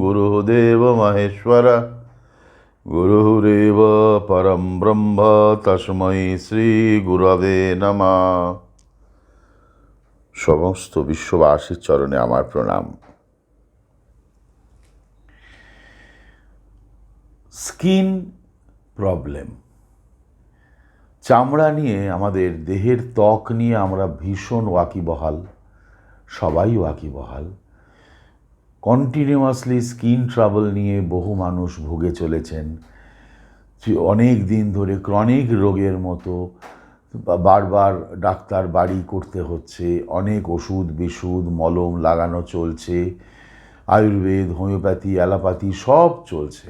गुरुदेव महेश्वर। পরম ব্রহ্ম ब्रह्म শ্রী শ্রীগুরবে নমা সমস্ত বিশ্ববাসীর চরণে আমার প্রণাম। Skin problem. চামড়া নিয়ে আমাদের দেহের ত্বক নিয়ে আমরা ভীষণ ওয়াকিবহাল, সবাই ওয়াকিবহাল। কন্টিনিউয়াসলি স্কিন ট্রাবল নিয়ে বহু মানুষ ভুগে চলেছেন। অনেক দিন ধরে ক্রনিক রোগের মতো বারবার ডাক্তার বাড়ি করতে হচ্ছে, অনেক ওষুধ বিশুদ মলম লাগানো চলছে, আয়ুর্বেদ, হোমিওপ্যাথি, অ্যালোপ্যাথি সব চলছে।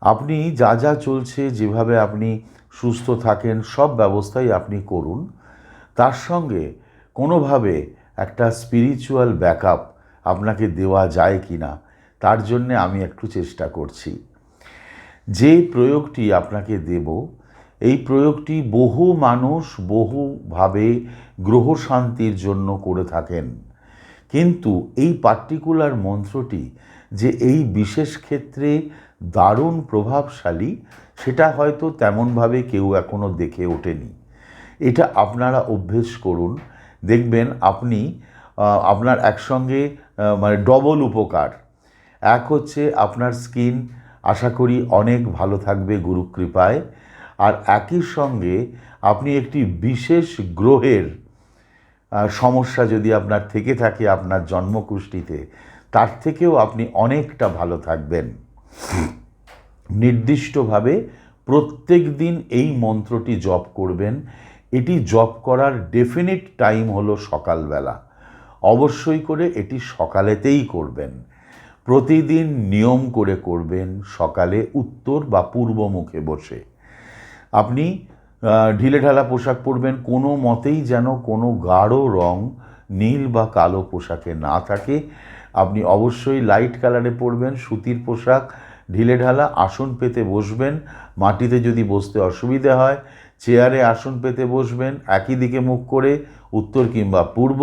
আপনি যা যা চলছে, যেভাবে আপনি সুস্থ থাকেন, সব ব্যবস্থাই আপনি করুন। তার সঙ্গে কোনোভাবে একটা স্পিরিচুয়াল ব্যাকআপ আপনাকে দেওয়া যায় কি না, তার জন্যে আমি একটু চেষ্টা করছি। যে প্রয়োগটি আপনাকে দেব, এই প্রয়োগটি বহু মানুষ বহুভাবে গ্রহ শান্তির জন্য করে থাকেন। কিন্তু এই পার্টিকুলার মন্ত্রটি যে এই বিশেষ ক্ষেত্রে দারুণ প্রভাবশালী, সেটা হয়তো তেমনভাবে কেউ এখনও দেখে ওঠেনি। এটা আপনারা অভ্যেস করুন। দেখবেন আপনি আপনার একসঙ্গে মানে ডবল উপকার। এক হচ্ছে আপনার স্কিন আশা করি অনেক ভালো থাকবে গুরুকৃপায় আর একই সঙ্গে আপনি একটি বিশেষ গ্রহের সমস্যা যদি আপনার থেকে থাকে আপনার জন্মকুষ্ঠিতে তার থেকেও আপনি অনেকটা ভালো থাকবেন। নির্দিষ্টভাবে প্রত্যেক দিন এই মন্ত্রটি জপ করবেন। এটি জপ করার ডেফিনিট টাইম হলো সকালবেলা। অবশ্যই করে এটি সকালেতেই করবেন। প্রতিদিন নিয়ম করে করবেন সকালে উত্তর বা পূর্ব মুখে বসে। আপনি ঢিলেঢালা পোশাক পরবেন, কোনো মতেই যেন কোনো গাঢ় রং নীল বা কালো পোশাকে না থাকে। আপনি অবশ্যই লাইট কালারে পরবেন, সুতির পোশাক ঢিলেঢালা আসন পেতে বসবেন। মাটিতে যদি বসতে অসুবিধে হয় চেয়ারে আসন পেতে বসবেন, একই দিকে মুখ করে, উত্তর কিংবা পূর্ব,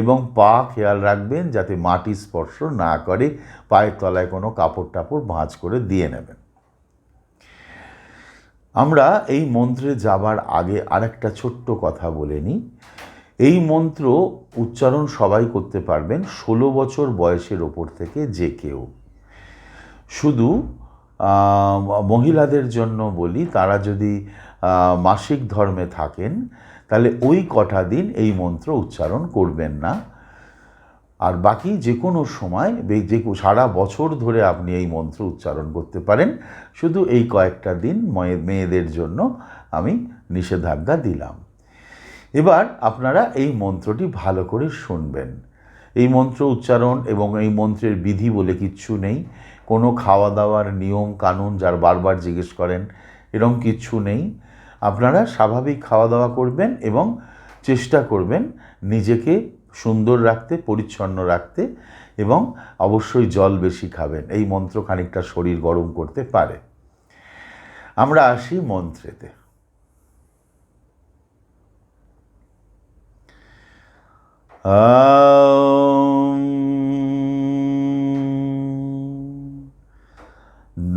এবং পা খেয়াল রাখবেন যাতে মাটি স্পর্শ না করে, পায়ের তলায় কোনো কাপড় টাপড় ভাঁজ করে দিয়ে নেবেন। আমরা এই মন্ত্রে যাবার আগে আরেকটা ছোট্ট কথা বলে নিই। এই মন্ত্র উচ্চারণ সবাই করতে পারবেন, ষোলো বছর বয়সের ওপর থেকে যে কেউ। শুধু মহিলাদের জন্য বলি, তারা যদি মাসিক ধর্মে থাকেন, তাহলে ওই কটা দিন এই মন্ত্র উচ্চারণ করবেন না। আর বাকি যে কোনো সময় যে সারা বছর ধরে আপনি এই মন্ত্র উচ্চারণ করতে পারেন। শুধু এই কয়েকটা দিন ময়ে- মেয়েদের জন্য আমি নিষেধাজ্ঞা দিলাম। এবার আপনারা এই মন্ত্রটি ভালো করে শুনবেন। এই মন্ত্র উচ্চারণ এবং এই মন্ত্রের বিধি বলে কিচ্ছু নেই। কোনো খাওয়া দাওয়ার নিয়ম, কানুন যার বারবার জিজ্ঞেস করেন এরকম কিচ্ছু নেই। আপনারা স্বাভাবিক খাওয়া দাওয়া করবেন এবং চেষ্টা করবেন নিজেকে সুন্দর রাখতে, পরিচ্ছন্ন রাখতে এবং অবশ্যই জল বেশি খাবেন। এই মন্ত্র খানিকটা শরীর গরম করতে পারে। আমরা আসি মন্ত্রেতে।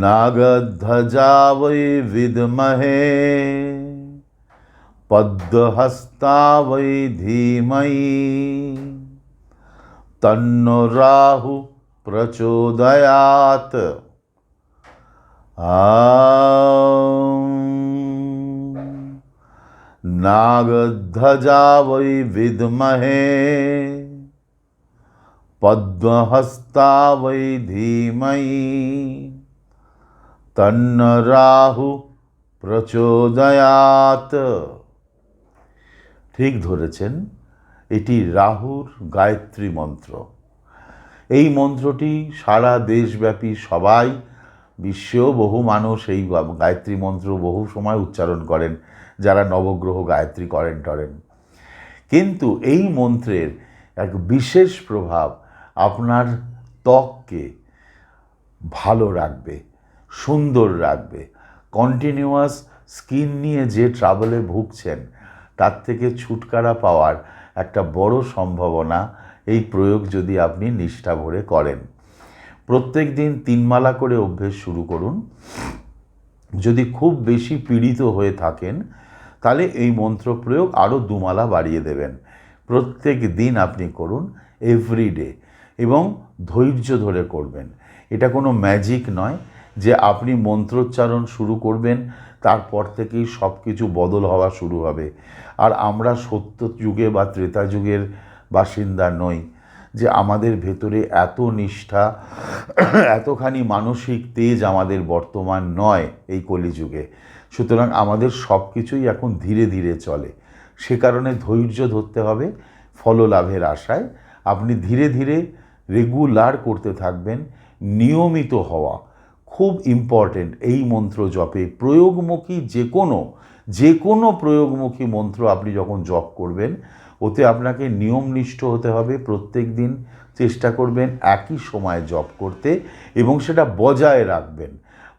नागध्वजा वै विद्महे पद्महस्ता वै धीमहि। तन्नो राहु प्रचोदयात्। नागध्वजा वै विद्महे पद्महस्ता वै धीमहि। তন্ন রাহু প্রচোদয়াত। ঠিক ধরেছেন, এটি রাহুর গায়ত্রী মন্ত্র। এই মন্ত্রটি সারা দেশব্যাপী সবাই, বিশ্বেও বহু মানুষ এই গায়ত্রী মন্ত্র বহু সময় উচ্চারণ করেন, যারা নবগ্রহ গায়ত্রী করেন টরেন। কিন্তু এই মন্ত্রের এক বিশেষ প্রভাব আপনার ত্বককে ভালো রাখবে। সুন্দর রাখবে। কন্টিনিউয়াস স্কিন নিয়ে যে ট্রাভেলে ভুগছেন, তার থেকে ছুটকারা পাওয়ার একটা বড় সম্ভাবনা এই প্রয়োগ যদি আপনি নিষ্ঠা ভরে করেন। প্রত্যেক দিন তিনমালা করে অভ্যেস শুরু করুন। যদি খুব বেশি পীড়িত হয়ে থাকেন, তাহলে এই মন্ত্র প্রয়োগ আরও দুমালা বাড়িয়ে দেবেন। প্রত্যেক দিন আপনি করুন এভরিডে এবং ধৈর্য ধরে করবেন। এটা কোনো ম্যাজিক নয় যে আপনি মন্ত্রোচ্চারণ শুরু করবেন, তারপর থেকেই সব কিছু বদল হওয়া শুরু হবে। আর আমরা সত্য যুগে বা ত্রেতা যুগের বাসিন্দা নই। যে আমাদের ভেতরে এত নিষ্ঠা, এতখানি মানসিক তেজ আমাদের বর্তমান নয় এই কলিযুগে। সুতরাং আমাদের সব কিছুই এখন ধীরে ধীরে চলে। সে কারণে ধৈর্য ধরতে হবে, ফললাভের আশায়। আপনি ধীরে ধীরে রেগুলার করতে থাকবেন, নিয়মিত হওয়া। খুব ইম্পর্টেন্ট এই মন্ত্র জপে। প্রয়োগমুখী যে কোনো যে কোনো প্রয়োগমুখী মন্ত্র আপনি যখন জপ করবেন, ওতে আপনাকে নিয়মনিষ্ঠ হতে হবে, প্রত্যেক দিন চেষ্টা করবেন একই সময়ে জপ করতে এবং সেটা বজায় রাখবেন।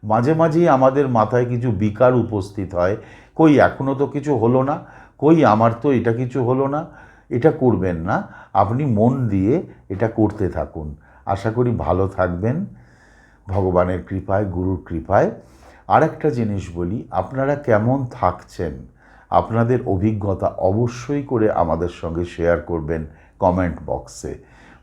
মাঝে মাঝেই আমাদের মাথায় কিছু বিকার উপস্থিত হয়, কই এখনও তো কিছু হলো না, কই, আমার তো এটা কিছু হলো না, এটা করবেন না। আপনি মন দিয়ে এটা করতে থাকুন। আশা করি ভালো থাকবেন। ভগবানের কৃপায়, গুরুর কৃপায়। আরেকটা জিনিস বলি, আপনারা কেমন থাকছেন? আপনাদের অভিজ্ঞতা অবশ্যই করে আমাদের সঙ্গে শেয়ার করবেন কমেন্ট বক্সে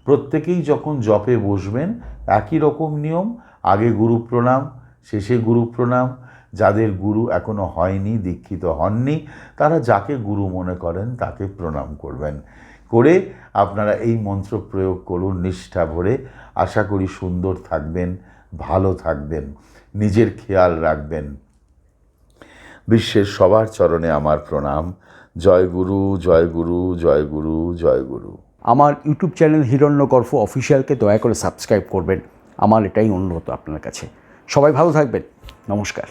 প্রত্যেকেই যখন জপে বসবেন, একই রকম নিয়ম, আগে গুরু প্রণাম, শেষে গুরু প্রণাম। যাদের গুরু এখনও হয়নি, দীক্ষিত হননি, তারা যাকে গুরু মনে করেন, তাকে প্রণাম করবেন। করে আপনারা এই মন্ত্র প্রয়োগ করুন, নিষ্ঠা ভরে। আশা করি সুন্দর থাকবেন। ভালো থাকবেন, নিজের খেয়াল রাখবেন। বিশ্বের সবার চরণে আমার প্রণাম। জয় গুরু জয় গুরু জয় গুরু জয় গুরু। আমার ইউটিউব চ্যানেল হিরণ্যকর্ফ অফিসিয়ালকে দয়া করে সাবস্ক্রাইব করবেন। আমার এটাই অনুরোধ আপনার কাছে। সবাই ভালো থাকবেন। নমস্কার।